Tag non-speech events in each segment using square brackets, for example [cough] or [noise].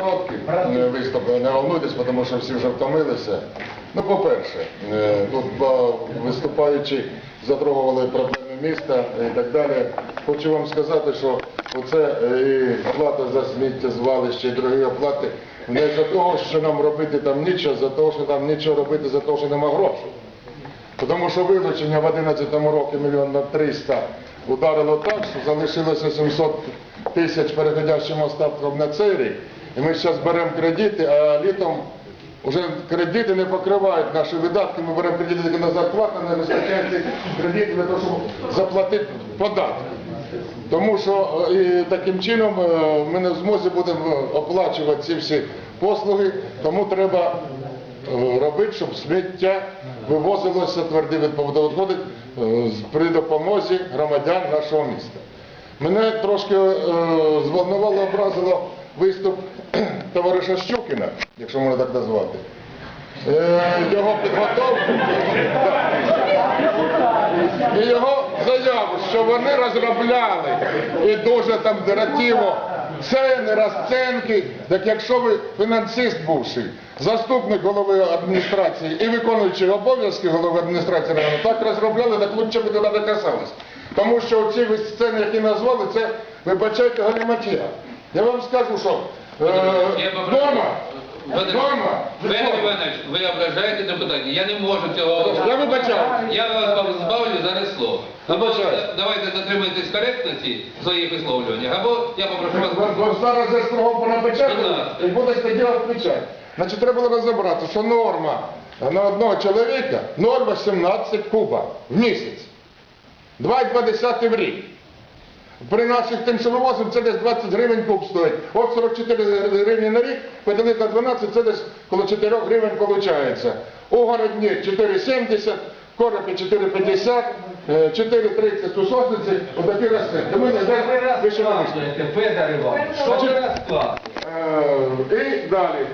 короткий е, виступ, не волнуйтесь, тому що всі вже втомилися. Ну, по-перше, е, тут ба- виступаючі затрогували проблеми міста і так далі. Хочу вам сказати, що оце е, і оплата за сміттєзвалище, і другі оплати не за того, що нам робити там нічого, за того, що нам нічого робити, за того, що нема грошей. Тому що вилучення в 11 році мільйон на 300 ударило так, що залишилося 700 тисяч переходящим остатком на цей рік. І ми зараз беремо кредити, а літом вже кредити не покривають наші видатки. Ми беремо кредити тільки на зарплату, не вистачає цих кредитів для того, щоб заплатити податки. Тому що е, і таким чином е, ми не в змозі будемо оплачувати ці всі послуги, тому треба е, робити, щоб сміття вивозилося тверді відходи е, при допомозі громадян нашого міста. Мене трошки е, зволнувало, образило виступ [clears throat] товариша Щукіна, якщо можна так назвати. Е, Його підготовку. І його заяву, що вони розробляли і дуже там директиво ціни, розценки. Так якщо ви фінансист бувший, заступник голови адміністрації і виконуючий обов'язки голови адміністрації району, так розробляли, так лучше би туди не касались. Тому що ці сцени, які назвали, це, вибачайте, галіматія. Я вам скажу, що е, Я попрошу- дома, Федір Іванович, ви ображаєте депутатів. Я не можу цього. Я вибачаю. Я вас позбавлю зараз слова. Або Вибачаю. давайте дотримуйтесь коректності в своїх висловлюваннях, або я попрошу вас. Зараз за кругом понапечатали і будете тоді відповідати. Значить, треба було розібрати, що норма на одного чоловіка 0,18 куба в місяць. 2,2 в рік. При наших тим, що вивозимо, це десь 20 гривень куб стоїть. От 44 гривні на рік, поділити на 12, це десь коло 4 гривень виходить. У Городні 4,70, в Коропі 4,50, е, 4,30 у Сосниці, отакі розцінки. Ми не. Федор Іванович, що ви розклад? Е, І далі.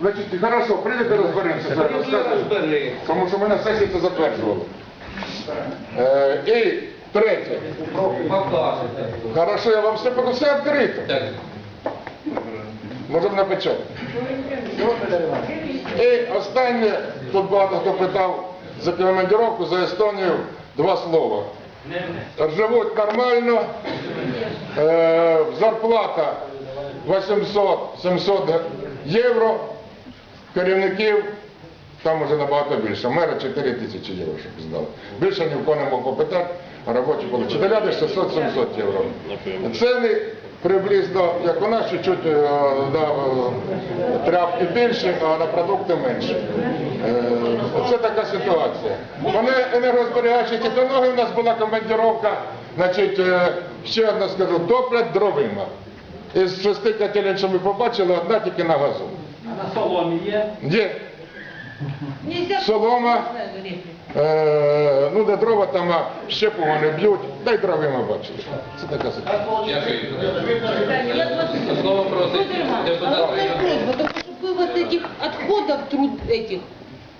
Значить, хорошо, прийдете розберемося. зараз розбери. Тому що мене сесія це затверджувала. Е, І третє. Покажете. Хорошо, я вам все покажу, все відкрито. Можемо напечати. І останнє, тут багато хто питав за командировку, за Естонію, два слова. Живуть нормально, е, зарплата 800-700 євро, керівників там вже набагато більше. Мера 4 тисячі євро, щоб знали. Більше ні в кого не мог попитати, а робочі були. Вчителя десь 600-700 євро. Ціни приблизно, як у нас, чуть-чуть е, на е, тряпки більше, а на продукти менше. Е, Це така ситуація. Вони енергозберігаючі технології, у нас була командировка, значить, е, ще одне скажу, топлять дровима. Із шести котелень, що ми побачили, одна тільки на газу. А на соломі є? Є солома, е, ну де дрова там а, щепу вони б'ють, та й дровима бачили. Це така Слово просить депутат. просьба, только чтобы вывоз этих отходов труд этих,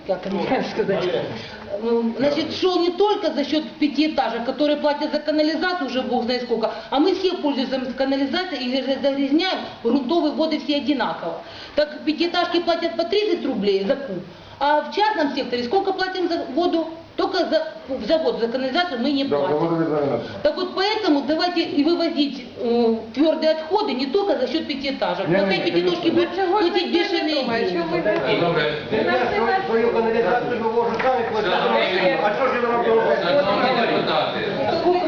как это правильно сказать, ну, значит, шел не только за счет пятиэтажек, которые платят за канализацию уже бог знает сколько, а мы все пользуемся канализацией и загрязняем грунтовые воды все одинаково. Так пятиэтажки платят по 30 рублей за куб, а в частном секторе сколько платим за воду? Только за, в завод, за канализацию мы не Да, платим. Володимир Іванович. Так вот поэтому давайте и вывозить э, твердые отходы не только за счет пятиэтажек. Не, Вот не, эти не, пятиэтажки будут платить бешеные деньги. Добре. Я свою каналізацію вивожу самі платити. А що ж я вам должен? Шановні депутати, Сколько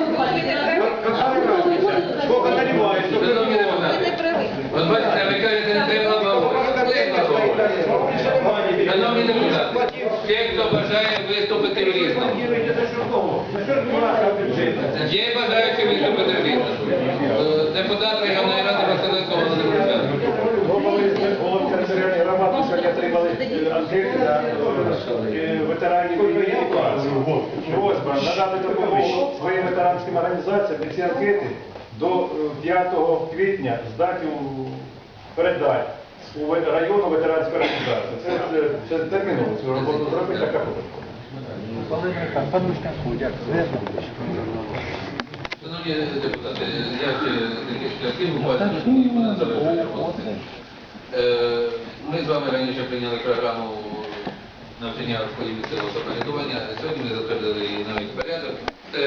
хто бажає виступити в різному. Є бажаючі виступити в. Е, Депутат районної ради Василенко Володимир. Голови територіальної громади сьогодні отримали анкети е, ветеранів. Просьба надати допомогу своїм ветеранським організаціям і ці анкети до е, 5 квітня здати у передати у ве- районну ветеранську організацію. Це, це, це терміново цю роботу зробити така буде. Шановні депутати, я ще такі шляхи буквально. Е, Ми з вами раніше прийняли програму навчання розподілу місцевого самоврядування. Сьогодні ми затвердили її навіть порядок. Це